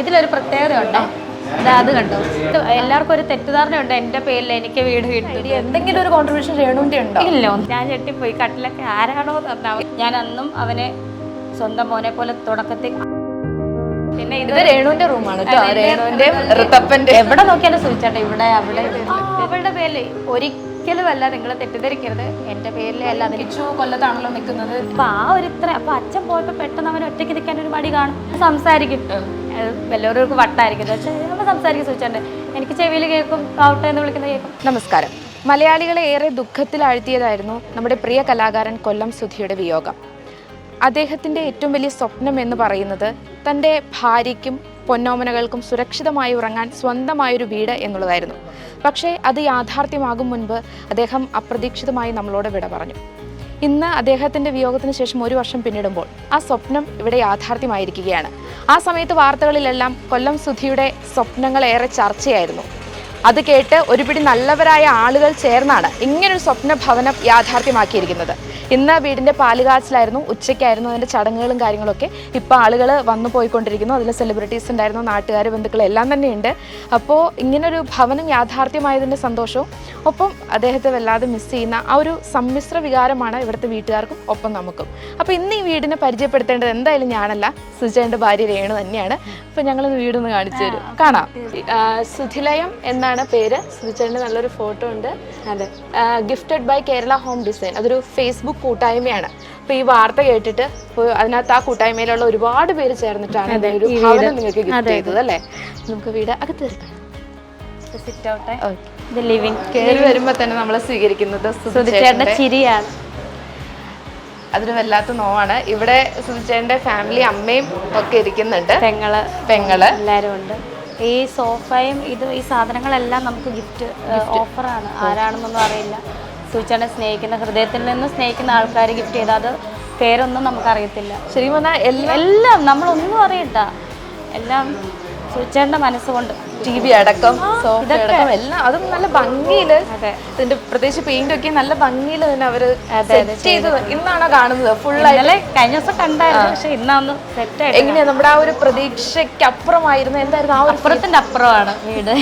ഇതിലൊരു പ്രത്യേകത ഉണ്ട് അത് കണ്ടോ? എല്ലാവർക്കും ഒരു തെറ്റിദ്ധാരണയുണ്ട്. എന്റെ പേരിൽ എനിക്ക് വീട് കിട്ടി. എന്തെങ്കിലും ഒരു കോൺട്രിബ്യൂഷൻ ചെയ്യണമെങ്കിൽ ഉണ്ടോ? ഇല്ല ഞാൻ ഞെട്ടിപ്പോയി. കട്ടിലൊക്കെ ആരാണോ തന്നാവും ഞാൻ അന്നും അവനെ സ്വന്തം മോനെ പോലെ തുടക്കത്തിൽ പിന്നെ ഇത് രേണുവിന്റെ റൂമാണ് രേണുവിന്റെ എവിടെ നോക്കിയാലും സൂചിച്ചേട്ടാ ഇവിടെ അവിടെ. അവളുടെ പേരിൽ ഒരിക്കലും അല്ല നിങ്ങൾ തെറ്റിദ്ധരിക്കരുത്. എന്റെ പേരിൽ അല്ല തിരിച്ചു കൊല്ലത്താണല്ലോ നിൽക്കുന്നത്. അപ്പൊ ആ ഒരു ഇത്ര അപ്പൊ അച്ഛൻ പോയപ്പോ പെട്ടെന്ന് അവൻ ഒറ്റയ്ക്ക് നിൽക്കാൻ ഒരു മടി കാണും. സംസാരിക്കും. അത് വല്ലവർക്ക് വട്ടായിരിക്കും. നമ്മൾ അവൻ സംസാരിക്കും സൂചിച്ചുണ്ട് എനിക്ക് ചെവിയിൽ കേൾക്കും ആവട്ടെ എന്ന് വിളിക്കുന്ന കേൾക്കും. നമസ്കാരം. മലയാളികളെ ഏറെ ദുഃഖത്തിലാഴ്ത്തിയതായിരുന്നു നമ്മുടെ പ്രിയ കലാകാരൻ കൊല്ലം സുധിയുടെ വിയോഗം. അദ്ദേഹത്തിന്റെ ഏറ്റവും വലിയ സ്വപ്നം എന്ന് പറയുന്നത് തന്റെ ഭാര്യയ്ക്കും പൊന്നോമനകൾക്കും സുരക്ഷിതമായി ഉറങ്ങാൻ സ്വന്തമായൊരു വീട് എന്നുള്ളതായിരുന്നു. പക്ഷേ അത് യാഥാർത്ഥ്യമാകും മുൻപ് അദ്ദേഹം അപ്രതീക്ഷിതമായി നമ്മളോട് വിട പറഞ്ഞു. ഇന്ന് അദ്ദേഹത്തിന്റെ വിയോഗത്തിന് ശേഷം ഒരു വർഷം പിന്നിടുമ്പോൾ ആ സ്വപ്നം ഇവിടെ യാഥാർത്ഥ്യമായിരിക്കുകയാണ്. ആ സമയത്ത് വാർത്തകളിലെല്ലാം കൊല്ലം സുധിയുടെ സ്വപ്നങ്ങൾ ഏറെ ചർച്ചയായിരുന്നു. അത് കേട്ട് ഒരുപിടി നല്ലവരായ ആളുകൾ ചേർന്നാണ് ഇങ്ങനൊരു സ്വപ്ന ഭവനം യാഥാർത്ഥ്യമാക്കിയിരിക്കുന്നത്. ഇന്ന് വീടിന്റെ പാലുകാച്ചിലായിരുന്നു ഉച്ചയ്ക്കായിരുന്നു അതിന്റെ ചടങ്ങുകളും കാര്യങ്ങളൊക്കെ. ഇപ്പോൾ ആളുകൾ വന്നു പോയിക്കൊണ്ടിരിക്കുന്നു അതിൽ സെലിബ്രിറ്റീസ് ഉണ്ടായിരുന്നു നാട്ടുകാർ ബന്ധുക്കൾ എല്ലാം തന്നെയുണ്ട്. അപ്പോൾ ഇങ്ങനൊരു ഭവനം യാഥാർത്ഥ്യമായതിന്റെ സന്തോഷവും ഒപ്പം അദ്ദേഹത്തെ വല്ലാതെ മിസ് ചെയ്യുന്ന ആ ഒരു സമ്മിശ്ര വികാരമാണ് ഇവിടുത്തെ വീട്ടുകാർക്കും ഒപ്പം നമുക്കും. അപ്പോൾ ഇന്ന് ഈ വീടിനെ പരിചയപ്പെടുത്തേണ്ടത് എന്തായാലും ഞാനല്ല സുജയുടെ ഭാര്യ രേണു തന്നെയാണ്. അപ്പോൾ ഞങ്ങളൊന്ന് വീടൊന്ന് കാണിച്ചു തരും. കാണാം. സുധിലയം എന്നാണ് പേര്. സുധിച്ചേട്ടന്റെ നല്ലൊരു ഫോട്ടോ ഉണ്ട്. അതെ. Gifted by Kerala home design അതൊരു ഫേസ്ബുക്ക് കൂട്ടായ്മയാണ്. അപ്പോൾ ഈ വാർത്ത കേട്ടിട്ട് അതിനകത്ത് ആ കൂട്ടായ്മയിലുള്ള ഒരുപാട് പേര് ചേർന്നിട്ടാണ് ഒരു ഭവനം നിങ്ങൾക്ക് ഗിഫ്റ്റ് ചെയ്തത് അല്ലേ? നമുക്ക് വീട് അകത്ത് സിറ്റ് ഔട്ട് ഓക്കെ കയറി വരുമ്പോൾ തന്നെ നമ്മളെ സ്വീകരിക്കുന്നത് ചിരിയാണ്. അതൊരു വല്ലാത്ത നോവാണ്. ഇവിടെ സുജേന്റെ ഫാമിലി അമ്മയും ഒക്കെ ഇരിക്കുന്നുണ്ട്. പെങ്ങൾ പെങ്ങൾ. എല്ലാവരും ഉണ്ട്. ഈ സോഫയും ഇത് ഈ സാധനങ്ങളെല്ലാം നമുക്ക് ഗിഫ്റ്റ് ഓഫറാണ് ആരാണെന്നൊന്നും അറിയില്ല. സൂചന സ്നേഹിക്കുന്ന ഹൃദയത്തിൽ നിന്ന് സ്നേഹിക്കുന്ന ആൾക്കാർ ഗിഫ്റ്റ് ചെയ്ത അത് പേരൊന്നും നമുക്കറിയത്തില്ല. ശരി പറഞ്ഞാൽ എല്ലാ എല്ലാം നമ്മളൊന്നും അറിയണ്ട. എല്ലാം സൂചേണ്ട മനസ്സുകൊണ്ട്. ടി വി അടക്കം സോഫ അടക്കം എല്ലാം അതും നല്ല ഭംഗിയിൽ ഇതിന്റെ പ്രത്യേകിച്ച് പെയിന്റ് ഒക്കെ നല്ല ഭംഗിയിൽ തന്നെ അവർ സെറ്റ് ചെയ്ത്. ഇന്നാണോ കാണുന്നത്? ഫുൾ കഴിഞ്ഞ ദിവസം കണ്ടായിരുന്നു പക്ഷെ ഇന്നാന്ന് സെറ്റ് ആയി എങ്ങനെയാ നമ്മുടെ ആ ഒരു പ്രതീക്ഷയ്ക്ക് അപ്പുറമായിരുന്നു എന്തായിരുന്നു ആ ഒരു അപ്പുറത്തിന്റെ അപ്പുറമാണ് വീട്.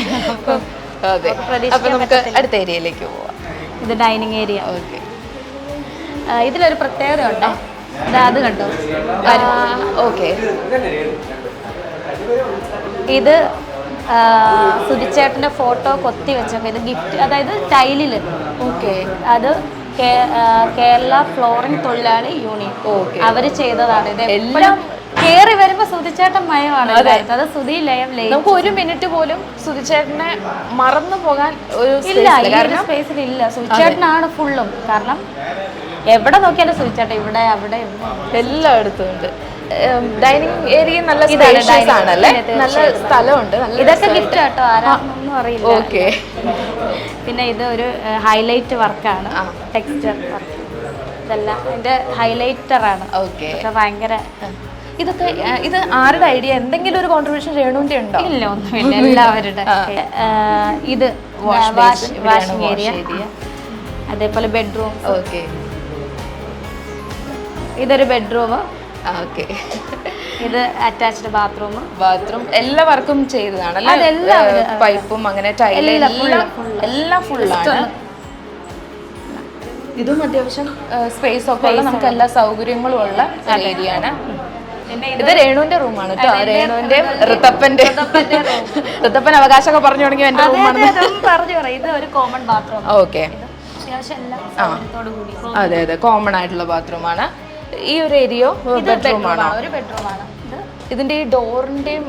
അതെ. അപ്പൊ നമുക്ക് അടുത്ത ഏരിയയിലേക്ക് പോവാം. ഇത് ഡൈനിങ് ഏരിയ. ഓക്കെ. ഇതിലൊരു പ്രത്യേകത ഉണ്ടോ. അത് കണ്ടോ? ഓക്കെ. ഇത് സുധിച്ചേട്ടന്റെ ഫോട്ടോ കൊത്തി വെച്ചൊക്കെ. ഇത് ഗിഫ്റ്റ് അതായത് ടൈലിൽ ഓക്കെ. അത് കേരള ഫ്ലോറിംഗ് തൊഴിലാളി യൂണിയൻ. ഓക്കെ. അവർ ചെയ്തതാണ്. ഇത് എല്ലാം കേറി വരുമ്പോ സുധിച്ചേട്ടൻ മയമാണ്. അത്. സുധി ലയം ലയം നമുക്ക് ഒരു മിനിറ്റ് പോലും സുധിച്ചേട്ടനെ മറന്നു പോകാൻ ഒരു ഇല്ല ഈ. ഒരു സ്പേസിൽ ഇല്ല. സുധിച്ചേട്ടനാണ് ഫുള്ളും കാരണം എവിടെ നോക്കിയാലും സുധിച്ചേട്ടൻ ഇവിടെ അവിടെ ഇവിടെ. എല്ലായിടത്തും ഉണ്ട് ഡൈനിങ് ഏരിയ നല്ല സ്പേഷ്യസ് ആണല്ലേ? നല്ല സ്ഥലമുണ്ട് ഇതൊക്കെ ഗിഫ്റ്റ് കേട്ടോ ആരാണെന്നൊന്നും അറിയില്ല. ഓക്കെ. പിന്നെ ഇത് ഒരു ഹൈലൈറ്റ് വർക്കാണ്. ടെക്സ്ചർ വർക്ക് ഇതെല്ലാം ഇതിന്റെ ഹൈലൈറ്റർ ആണ്. ഓക്കെ. ഭയങ്കര ഇതൊക്കെ ഇത് ആരുടെ ഐഡിയ എന്തെങ്കിലും ഒരു കോൺട്രിബ്യൂഷൻ ചെയ്യണമെങ്കിൽ ഉണ്ടോ? ഇല്ല ഒന്നുമില്ല. എല്ലാവരുടെ. ഇത് വാഷ് വാഷിംഗ് ഏരിയ അതേപോലെ ബെഡ്റൂം ഓക്കെ. ഇതൊരു ബെഡ്റൂം ഓക്കെ. ഇത് അറ്റാച്ച്ഡ് ബാത്റൂം ബാത്റൂം എല്ലാ വർക്കും അതെല്ലാം പൈപ്പും അങ്ങനെ ടൈലും എല്ലാം ഫുള്ളാണ് ഇതും അത്യാവശ്യം സ്പേസ് ഒക്കെ ഉള്ള നമുക്ക് എല്ലാ സൗകര്യങ്ങളും ഉള്ള ഏരിയ ആണ്. ഇത് രേണുവിന്റെ റൂമാണ് കേട്ടോ രേണുവിന്റെ ഋതപ്പന്റെ ഋതപ്പൻ അവകാശമൊക്കെ പറഞ്ഞു തുടങ്ങി എന്റെ റൂമാണ് ഇത് ഒരു കോമൺ ബാത്റൂം ഓക്കെ. അതെ അതെ. കോമൺ ആയിട്ടുള്ള ബാത്റൂമാണ് ഈ ഒരു ഏരിയോ ബെഡ്റൂം ആണോ. ഒരു ഇതിന്റെ ഈ ഡോറിന്റെയും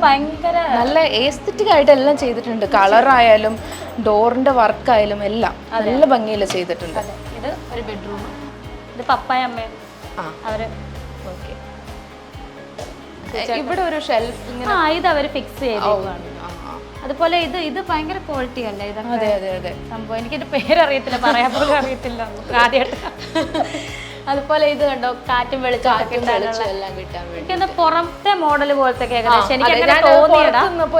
ഭയങ്കര നല്ല ഏസ്തറ്റിക് ആയിട്ട് എല്ലാം ചെയ്തിട്ടുണ്ട്. കളർ ആയാലും ഡോറിന്റെ വർക്ക് ആയാലും എല്ലാം നല്ല ഭംഗിയിൽ ചെയ്തിട്ടുണ്ട്. ഇത് ഒരു ബെഡ്റൂം ഇത് പപ്പായ അമ്മ അവർ ഓക്കെ ഇവിടെ ഒരു ഷെൽഫ് ഇങ്ങനെ ഇത് അവർ ഫിക്സ് ആ. അതുപോലെ ഇത് ഇത് ഭയങ്കര ക്വാളിറ്റി അല്ലേ ഇതൊക്കെ? സംഭവം. എനിക്കിന്റെ പേരറിയത്തില്ല പറയാൻ പോലും അറിയത്തില്ല. ആദ്യമായിട്ട് അതുപോലെ ഇത് കണ്ടോ? കാറ്റും വെളിച്ചം എല്ലാം കിട്ടാൻ വേണ്ടി. പുറത്തെ മോഡൽ പോലത്തെ ഏകദേശം എനിക്ക്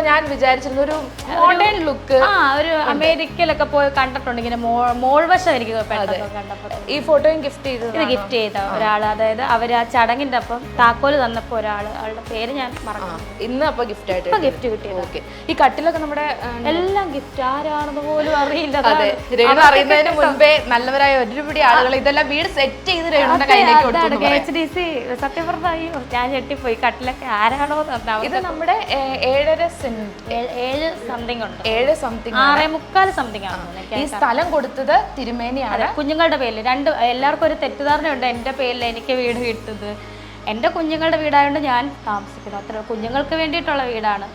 ഞാൻ വിചാരിച്ചിരുന്നു ഒരു മോഡേൺ ലുക്ക് ആ ഒരു അമേരിക്കയിലൊക്കെ പോയി കണ്ടിട്ടുണ്ട് ഇങ്ങനെ മോൾവശം എനിക്ക് ഈ ഫോട്ടോയും ഗിഫ്റ്റ് ചെയ്തു ഇത് ഗിഫ്റ്റ് ചെയ്ത ഒരാൾ അതായത് അവർ ആ ചടങ്ങിന്റെ അപ്പം താക്കോൽ തന്നപ്പോ ഒരാൾ അവളുടെ പേര് ഞാൻ മറന്നു. ഇന്ന് അപ്പൊ ഗിഫ്റ്റ് ആയിട്ട് ഗിഫ്റ്റ് കിട്ടിയത്. ഓക്കെ ഈ കട്ടിലൊക്കെ നമ്മുടെ എല്ലാം ഗിഫ്റ്റ് ആരാണെന്ന് പോലും അറിയില്ല. അതെ. അറിയുന്നതിന് മുൻപേ നല്ലവരായ ഒരുപിടി ആളുകൾ ഇതെല്ലാം വീട് സെറ്റ് ചെയ്ത് രേണുവിന്റെ കയ്യിലേക്ക് കൊടുത്തു എന്ന് പറയാം. എച്ച് ഡി സി സത്യം പറഞ്ഞാൽ ഞാൻ ഞെട്ടിപ്പോയി. കട്ടിലൊക്കെ ആരാണോ ഇത് നമ്മുടെ ഏഴര ഏഴ് സംതിങ് ഉണ്ട്. ഏഴ് സംതിങ് ആറേ മുക്കാൽ സംതിങ് ആണ് ഈ സ്ഥലം കൊടുത്തത് തിരുമേനിയാണ്. കുഞ്ഞുങ്ങളുടെ പേരിൽ രണ്ട് എല്ലാവർക്കും ഒരു തെറ്റിദ്ധാരണയുണ്ട് എന്റെ പേരിൽ എനിക്ക് വീട് കിട്ടുന്നത്. എന്റെ കുഞ്ഞുങ്ങളുടെ വീടായതുകൊണ്ട് ഞാൻ താമസിക്കുന്നു. അത്ര കുഞ്ഞുങ്ങൾക്ക് വേണ്ടിയിട്ടുള്ള വീടാണ്.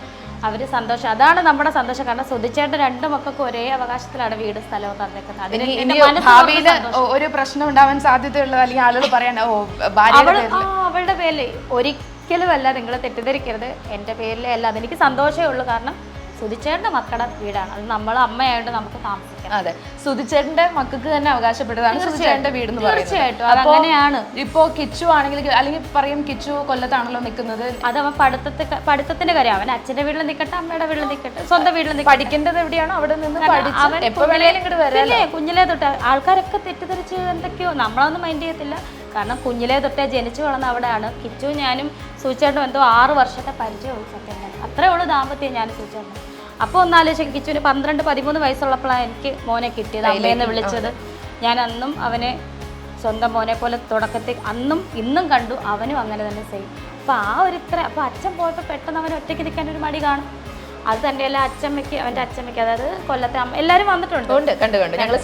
അവർ സന്തോഷം. അതാണ് നമ്മുടെ സന്തോഷം. കാരണം സുധിച്ചേട്ടൻ രണ്ട് മക്കൾക്ക് ഒരേ അവകാശത്തിലാണ് വീട് സ്ഥലവും തന്നേക്കുന്നത്. ഭാവിയിൽ ഒരു പ്രശ്നം ഉണ്ടാവാൻ സാധ്യതയുള്ളത് അല്ലെങ്കിൽ ആളുകൾ പറയാൻ അവളുടെ പേരിൽ ഒരിക്കലും അല്ല നിങ്ങൾ തെറ്റിദ്ധരിക്കരുത്. എന്റെ പേരിലേ അല്ല. അതെനിക്ക് സന്തോഷമേ ഉള്ളൂ. കാരണം സുധിച്ചേട്ടന്റെ മക്കളുടെ വീടാണ്. അത് നമ്മൾ അമ്മയായിട്ട് നമുക്ക് താമസിക്കാം. അതെ. സുധിച്ചേട്ടന്റെ മക്കൾക്ക് തന്നെ അവകാശപ്പെട്ടതാണ് സുധിച്ചേട്ടന്റെ വീട് എന്ന് പറയുന്നത്. തീർച്ചയായിട്ടും. അതങ്ങനെയാണ് ഇപ്പോ കിച്ചു ആണെങ്കിൽ അല്ലെങ്കിൽ പറയും കിച്ചു കൊല്ലത്താണല്ലോ നിൽക്കുന്നത് അത് അവൻ പഠിത്തത്തെ പഠിത്തത്തിന്റെ കാര്യം. അവൻ അച്ഛന്റെ വീട്ടിൽ നിൽക്കട്ടെ അമ്മയുടെ വീട്ടിൽ നിൽക്കട്ടെ സ്വന്തം വീട്ടിൽ നിൽക്കും പഠിക്കേണ്ടത് എവിടെയാണോ അവിടെ നിന്ന് പഠിച്ച് അവൻ എപ്പോ വേണേലും ഇങ്ങോട്ട് വരാം ഇല്ലേ കുഞ്ഞിലേ തൊട്ട് ആൾക്കാരൊക്കെ തെറ്റിദ്ധരിച്ച് എന്തൊക്കെയോ നമ്മളൊന്നും മൈൻഡ് ചെയ്യത്തില്ല. കാരണം കുഞ്ഞിലെ തൊട്ടേ ജനിച്ചു വളർന്ന അവിടെയാണ്. കിച്ചു ഞാനും സൂചേട്ടനും എന്തോ ആറ് വർഷത്തെ പരിചയമുള്ളൂ സത്യം തന്നെ അത്രേ ഉള്ളൂ ദാമ്പത്യം ഞാൻ സൂചേട്ടനും അപ്പോൾ ഒന്നാലോചിക്കും കിച്ചുവിന് പന്ത്രണ്ട് പതിമൂന്ന് വയസ്സുള്ളപ്പോഴാണ് എനിക്ക് മോനെ കിട്ടിയത്. അമ്മയെന്ന് വിളിച്ചത്. ഞാൻ അന്നും അവനെ സ്വന്തം മോനെ പോലെ തുടക്കത്തിൽ അന്നും ഇന്നും കണ്ടു. അവനും അങ്ങനെ തന്നെ സെയിം അപ്പോൾ ആ ഒരു ഇത്ര അപ്പോൾ അച്ഛൻ പോയപ്പോൾ പെട്ടെന്ന് അവൻ ഒറ്റയ്ക്ക് നിൽക്കാൻ ഒരു മടി കാണും. അത് തന്നെയല്ല അച്ഛമ്മയ്ക്ക് അവന്റെ അച്ഛമ്മയ്ക്ക് അതായത് കൊല്ലത്തെ അമ്മ എല്ലാരും വന്നിട്ടുണ്ട്. ഉണ്ട് കണ്ടു കണ്ടു. ഞങ്ങൾ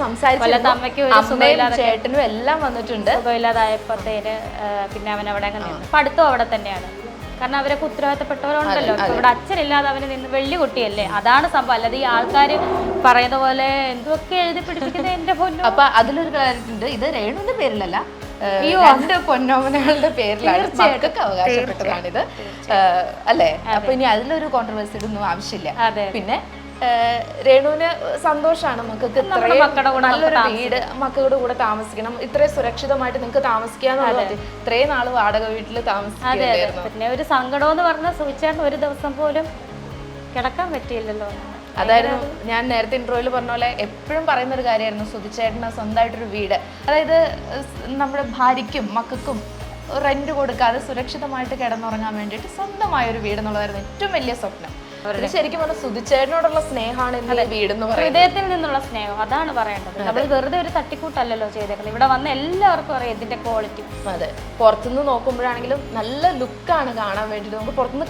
കൊല്ലത്തെ അമ്മയ്ക്ക് ഒരു അമ്മയും ചേട്ടനും എല്ലാം വന്നിട്ടുണ്ട്. സുഖമില്ലാതായപ്പോഴത്തേന് പിന്നെ അവൻ അവിടെ അങ്ങ് നിന്ന്. പഠിത്തം അവിടെ തന്നെയാണ്. കാരണം അവരൊക്കെ ഉത്തരവാദിത്തപ്പെട്ടവരുണ്ടല്ലോ. ഇപ്പൊ ഇവിടെ അച്ഛനില്ലാതെ അവന് നിന്ന് വെള്ളി കുട്ടിയല്ലേ? അതാണ് സംഭവം. അല്ലാതെ ഈ ആൾക്കാർ പറയുന്ന പോലെ എന്തൊക്കെ എഴുതി പിടിപ്പിക്കുന്നത് എന്റെ പൊന്നു? അപ്പൊ അതിലൊരു ക്ലാരിറ്റി ഇത് രേണുവിന്റെ പേരിലല്ല. ഏഹ്, രണ്ട് പൊന്നോമനകളുടെ പേരിലാണ്. മക്കൾക്ക് അവകാശപ്പെട്ടതാണിത്. അല്ലേ? അപ്പൊ ഇനി അതിലൊരു കോൺട്രവേഴ്സി ഒന്നും ആവശ്യമില്ല. പിന്നെ രേണുവിന് സന്തോഷമാണ് മക്കൾക്ക് നല്ലൊരു വീട് മക്കളുടെ കൂടെ താമസിക്കണം. ഇത്രയും സുരക്ഷിതമായിട്ട് നിങ്ങൾക്ക് താമസിക്കാന്ന് ഇത്രയും നാൾ വാടക വീട്ടിൽ അതെ പിന്നെ ഒരു സങ്കടം എന്ന് പറഞ്ഞാൽ സൂചിച്ചാണ്ട് ഒരു ദിവസം പോലും കിടക്കാൻ പറ്റിയില്ലല്ലോ. അതായിരുന്നു ഞാൻ നേരത്തെ ഇൻട്രോയിൽ പറഞ്ഞ പോലെ എപ്പോഴും പറയുന്ന ഒരു കാര്യമായിരുന്നു സുധിച്ചേട്ടന് സ്വന്തമായിട്ടൊരു വീട്. അതായത് നമ്മുടെ ഭാര്യയ്ക്കും മക്കൾക്കും റെന്റ് കൊടുക്കാതെ സുരക്ഷിതമായിട്ട് കിടന്നുറങ്ങാൻ വേണ്ടിയിട്ട് സ്വന്തമായ ഒരു വീട് എന്നുള്ളതായിരുന്നു ഏറ്റവും വലിയ സ്വപ്നം. ശരിക്കും പറഞ്ഞാൽ സുധിച്ചേട്ടനോടുള്ള സ്നേഹമാണ് ഇന്ന് ഈ വീട് എന്ന് പറയുന്നത്. ഹൃദയത്തിൽ നിന്നുള്ള സ്നേഹം അതാണ് പറയേണ്ടത്. നമ്മൾ വെറുതെ ഒരു തട്ടിക്കൂട്ടല്ലല്ലോ ചെയ്തേക്കുന്നത്. ഇവിടെ വന്ന എല്ലാവർക്കും അറിയാം ഇതിന്റെ ക്വാളിറ്റി അതെ. പുറത്തുനിന്ന് നോക്കുമ്പോഴാണെങ്കിലും നല്ല ലുക്കാണ് കാണാൻ വേണ്ടിയിട്ട് നമുക്ക് പുറത്തുനിന്ന്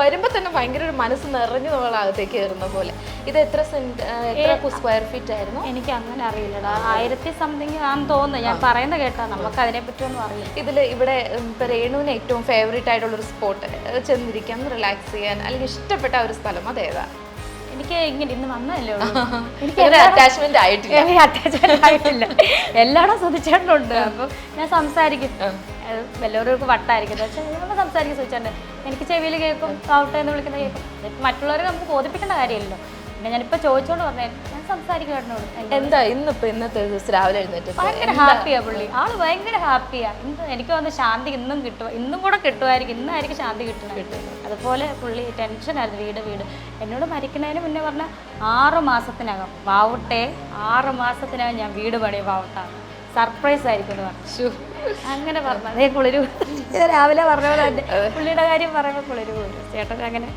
വരുമ്പോ വരുമ്പോൾ തന്നെ ഭയങ്കര ഒരു മനസ്സ് നിറഞ്ഞു നമ്മൾ അകത്തേക്ക് കയറുന്ന പോലെ. ഇത് എത്ര സെന്റ് എത്ര സ്ക്വയർ ഫീറ്റ് ആയിരുന്നു? എനിക്ക് അങ്ങനെ അറിയില്ലടാ. ആയിരത്തി സംതിങ് ആണെന്ന് തോന്നുന്നു. ഞാൻ പറയുന്ന കേട്ടാ നമുക്ക് അതിനെ പറ്റിയൊന്നും അറിയില്ല. ഇതിൽ ഇവിടെ രേണുവിന് ഏറ്റവും ഫേവറേറ്റ് ആയിട്ടുള്ള ഒരു സ്പോട്ട് ചെന്നിരിക്കാൻ റിലാക്സ് ചെയ്യാൻ അല്ലെങ്കിൽ ഇഷ്ടപ്പെട്ട ഒരു സ്ഥലം അതേതാ എനിക്ക് ഇങ്ങനെ ഇന്ന് വന്നതല്ലേ ഉള്ളൂ. എനിക്ക് അറ്റാച്ച്മെന്റ് ആയിട്ടില്ല. എനിക്ക് അറ്റാച്ച്മെന്റ് ആയിട്ടില്ല. എല്ലായിടും ശ്രദ്ധിച്ചിട്ടുണ്ട് അപ്പം ഞാൻ സംസാരിക്കും. വല്ലവർക്ക് വട്ടായിരിക്കും. പക്ഷെ നമ്മൾ സംസാരിക്കും ചോദിച്ചാണ്ട് എനിക്ക് ചെവിയിൽ കേൾക്കും ആവട്ടെ എന്ന് വിളിക്കുന്ന കേൾക്കും. മറ്റുള്ളവരെ നമുക്ക് ബോധിപ്പിക്കേണ്ട കാര്യമില്ലല്ലോ. പിന്നെ ഞാനിപ്പോൾ ചോദിച്ചോണ്ട് പറഞ്ഞേ ഞാൻ സംസാരിക്കും ഏട്ടനോട് എന്താ ഇന്നിപ്പോ ഇന്നത്തെ ദിവസം രാവിലെ എഴുന്നേറ്റ് ഭയങ്കര ഹാപ്പിയാ പുള്ളി. ആൾ ഭയങ്കര ഹാപ്പിയാ. ഇന്ന് എനിക്ക് വന്ന് ശാന്തി ഇന്നും കിട്ടും ഇന്നും കൂടെ കിട്ടുമായിരിക്കും ഇന്നായിരിക്കും ശാന്തി കിട്ടുന്നത്. അതുപോലെ പുള്ളി ടെൻഷനായിരുന്നു വീട് വീട്. എന്നോട് മരിക്കുന്നതിന് മുന്നേ പറഞ്ഞ ആറ് മാസത്തിനകം വാവട്ടെ ആറ് മാസത്തിനകം ഞാൻ വീട് പണിയ വാവട്ടാണ്. സർപ്രൈസ് ആയിരിക്കും എന്ന് പറഞ്ഞു. അങ്ങനെ പറഞ്ഞു. അതേ കുളിരു രാവിലെ പറഞ്ഞ പോലെ പുള്ളിയുടെ കാര്യം പറയുമ്പോൾ കുളിരു ചേട്ടൻ അങ്ങനെ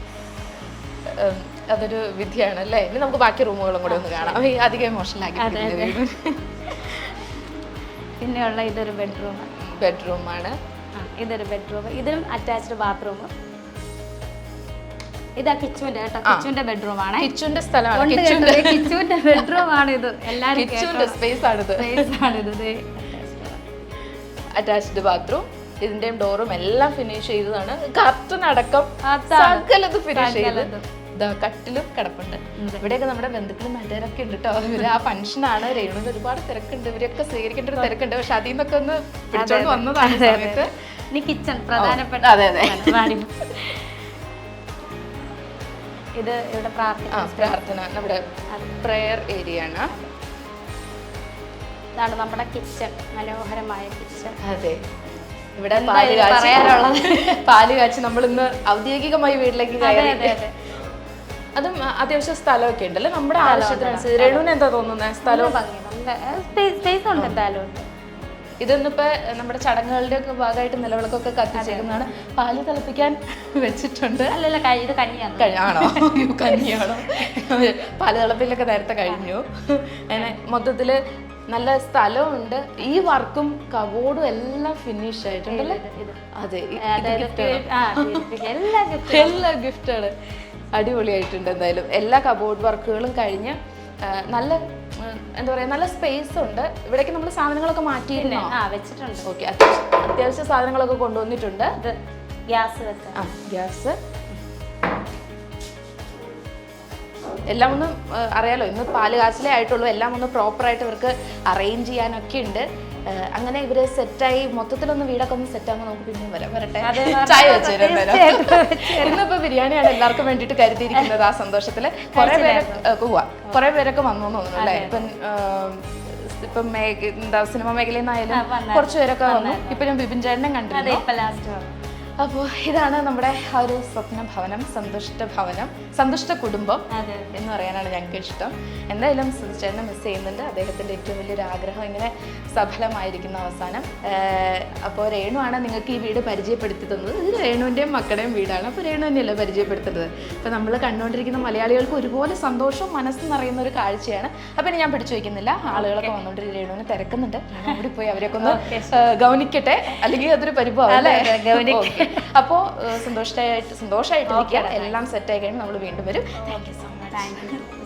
അതൊരു വിധിയാണ് അല്ലേ? ഇനി നമുക്ക് ബാക്കി റൂമുകളും കൂടെ ഒന്ന് കാണാം. ഈ അധികം ഇമോഷണലാക്കി പിന്നെയുള്ള ഇതൊരു ബെഡ്റൂം ബെഡ്റൂമാണ് ഇതൊരു ബെഡ്റൂം ഇതിനും അറ്റാച്ച്ഡ് ബാത്റൂം ഇതാ കിച്ചുവിന്റെ കേട്ടോ. കിച്ചുവിന്റെ ബെഡ്റൂം ആണ്. കിച്ചുവിന്റെ സ്ഥലമാണ്. കിച്ചുവിന്റെ ബെഡ്റൂം ആണ് ഇത്. കിച്ചുവിന്റെ സ്പേസ് ആണ് സ്പേസ് ആണ് ഇത് അറ്റാച്ച്ഡ് ബാത്റൂം ഇതിന്റെയും ഡോറും എല്ലാം ഫിനിഷ് ചെയ്തതാണ്. കർട്ടൻ അടക്കം. സകലത് ഫിനിഷ് ചെയ്ത്. സകലതും. ദാ കട്ടിലും കിടപ്പുണ്ട്. ഇവിടെയൊക്കെ നമ്മുടെ ബന്ധുക്കളും മറ്റേരൊക്കെ ഉണ്ട് കേട്ടോ ഇവർ ആ ഫംഗ്ഷനാണ്. രേണുവിന് ഒരുപാട് തിരക്കുണ്ട്. ഇവരൊക്കെ സ്വീകരിക്കേണ്ട ഒരു തിരക്കുണ്ട്. പക്ഷെ അതിൽ നിന്നൊക്കെ ഒന്ന് പിടിച്ചോണ്ട് വന്നതാണ് സമയത്ത്. ഇനി കിച്ചൺ പ്രധാനപ്പെട്ട അതെ അതെ. ഇത് ഇവിടെ പ്രാർത്ഥന ആ പ്രാർത്ഥന. നമ്മുടെ പ്രെയർ ഏരിയ ആണ്. ഇതാണ് നമ്മുടെ കിച്ചൺ. മനോഹരമായ കിച്ചൺ. അതെ. ഇവിടെ പാൽ കാച്ചി പാൽ കാച്ചി നമ്മൾ ഇന്ന് ഔദ്യോഗികമായി വീട്ടിലേക്ക് കയറി. അതെ അതെ അതും അത്യാവശ്യം സ്ഥലമൊക്കെ ഉണ്ടല്ലേ? നമ്മുടെ ആവശ്യത്തിനനുസരിച്ച്. രേണുവിന് എന്താ തോന്നുന്നത് സ്ഥലം? നല്ല ഭംഗി സ്പേസ് ഉണ്ട് എന്തായാലും. ഉണ്ട് ഇതൊന്നിപ്പോ നമ്മുടെ ചടങ്ങുകളുടെ ഒക്കെ ഭാഗമായിട്ട് നിലവിളക്കൊക്കെ കത്തിച്ചേക്കുന്നതാണ്. പാൽ തിളപ്പിക്കാൻ വെച്ചിട്ടുണ്ട്. അല്ലല്ല ഇത് കഞ്ഞിയാണ്. ആണോ? കഞ്ഞിയാണോ? പാൽ തിളപ്പിലൊക്കെ നേരത്തെ കഴിഞ്ഞു. അങ്ങനെ മൊത്തത്തിൽ നല്ല സ്ഥലമുണ്ട്. ഈ വർക്കും കബോർഡും എല്ലാം ഫിനിഷ് ആയിട്ടുണ്ടല്ലേ. അതെ. എല്ലാ ഗിഫ്റ്റുകളും അടിപൊളിയായിട്ടുണ്ട് എന്തായാലും. എല്ലാ കബോർഡ് വർക്കുകളും കഴിഞ്ഞ് നല്ല എന്താ പറയാ നല്ല സ്പേസ് ഉണ്ട്. ഇവിടേക്ക് നമ്മൾ സാധനങ്ങളൊക്കെ മാറ്റിയിട്ടുണ്ട് വെച്ചിട്ടുണ്ട്. ഓക്കെ അത്യാവശ്യം സാധനങ്ങളൊക്കെ കൊണ്ടുവന്നിട്ടുണ്ട്. ഗ്യാസ് ആ ഗ്യാസ്. എല്ലാം ഒന്ന് അറിയാലോ ഇന്ന് പാൽ കാച്ചിലേ ആയിട്ടുള്ളൂ. എല്ലാം ഒന്ന് പ്രോപ്പറായിട്ട് ഇവർക്ക് അറേഞ്ച് ചെയ്യാനൊക്കെ ഉണ്ട്. അങ്ങനെ ഇവർ സെറ്റായി മൊത്തത്തിലൊന്ന് വീടൊക്കെ ഒന്ന് സെറ്റ് ആകുമ്പോൾ നമുക്ക് പിന്നെയും വരാം. വരട്ടെ. ചായ വെച്ചു ഇന്നിപ്പോ ബിരിയാണിയാണ് എല്ലാവർക്കും വേണ്ടിയിട്ട് കരുതിയിരിക്കുന്നത് ആ സന്തോഷത്തിൽ. കുറെ പേരൊക്കെ പോവാ. കുറെ പേരൊക്കെ വന്നു തോന്നുന്നു അല്ലേ? ഇപ്പം ഇപ്പം എന്താ സിനിമ മേഖലയിൽ നിന്നായാലും കുറച്ചുപേരൊക്കെ വന്നു. ഇപ്പൊ ഞാൻ ബിപിൻ ചേട്ടനെ കണ്ടിട്ടുണ്ട് കണ്ടിരുന്നു അപ്പോൾ ഇതാണ് നമ്മുടെ ആ ഒരു സ്വപ്ന ഭവനം സന്തുഷ്ട ഭവനം സന്തുഷ്ട കുടുംബം എന്ന് പറയാനാണ് ഞങ്ങൾക്ക് ഇഷ്ടം. എന്തായാലും ചേട്ടനെ മിസ് ചെയ്യുന്നുണ്ട്. അദ്ദേഹത്തിന്റെ ഏറ്റവും വലിയൊരു ആഗ്രഹം ഇങ്ങനെ സഫലമായിരിക്കുന്ന അവസാനം. അപ്പോൾ രേണുവാണ് നിങ്ങൾക്ക് ഈ വീട് പരിചയപ്പെടുത്തി തന്നത്. ഇത് രേണുവിന്റെയും മക്കളുടെയും വീടാണ്. അപ്പോൾ രേണു തന്നെയല്ലേ പരിചയപ്പെടുത്തുന്നത്? അപ്പോൾ നമ്മൾ കണ്ടുകൊണ്ടിരിക്കുന്ന മലയാളികൾക്ക് ഒരുപോലെ സന്തോഷവും മനസ്സ് നിറയുന്ന ഒരു കാഴ്ചയാണ്. അപ്പോൾ ഇനി ഞാൻ പിടിച്ചു വയ്ക്കുന്നില്ല. ആളുകളൊക്കെ വന്നുകൊണ്ട് രേണുവിനെ തിരക്കുന്നുണ്ട്. അവിടെ പോയി അവരെയൊക്കെ ഒന്ന് ഗൗനിക്കട്ടെ. അല്ലെങ്കിൽ അതൊരു പരിഭവം അല്ലേ? അതെ, ഗൗനിക്ക. ഓക്കേ. അപ്പോൾ സന്തോഷമായിട്ട് സന്തോഷമായിട്ടിരിക്കുക എല്ലാം സെറ്റ് ആയി കഴിഞ്ഞാൽ നമ്മൾ വീണ്ടും വരും. Thank you so much. Thank you.